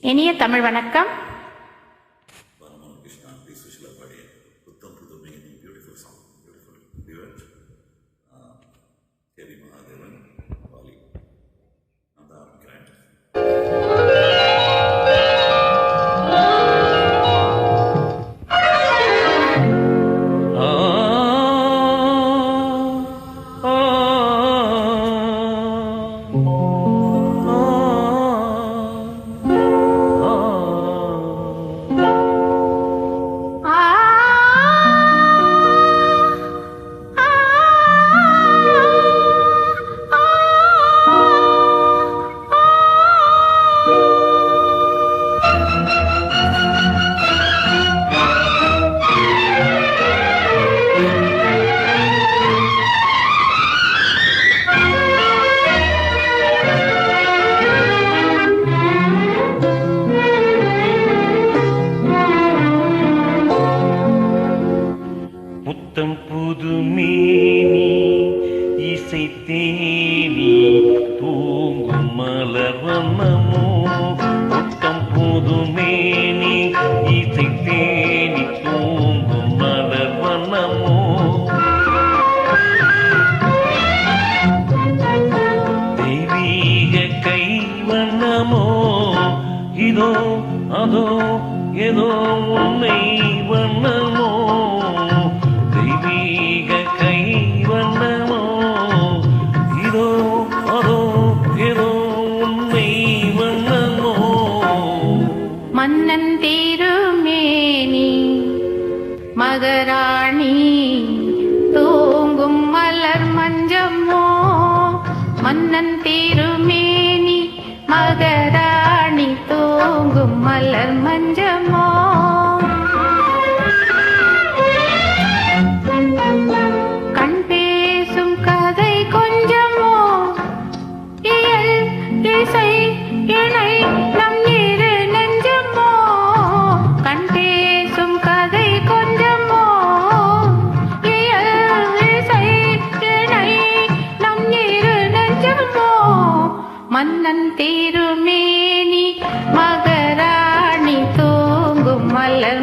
இனிய தமிழ் வணக்கம். வண்ணமோ புத்தம் புதுமேனி இசை தேனி தூங்கும் மலர் வண்ணமோ தெய்வீக கை வண்ணமோ இதோ அதோ ஏதோ உன்னை வண்ணமோ. நாகராணி தூங்கும் மலர் மஞ்சமோ மன்னன் திருமேனி மகராணி தூங்கும் மலர் மஞ்சமோ. மன்னன் தேருமேனி மகராணி தோங்கும் மலர்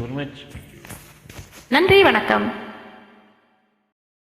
யூ மச் நன்றி வணக்கம்.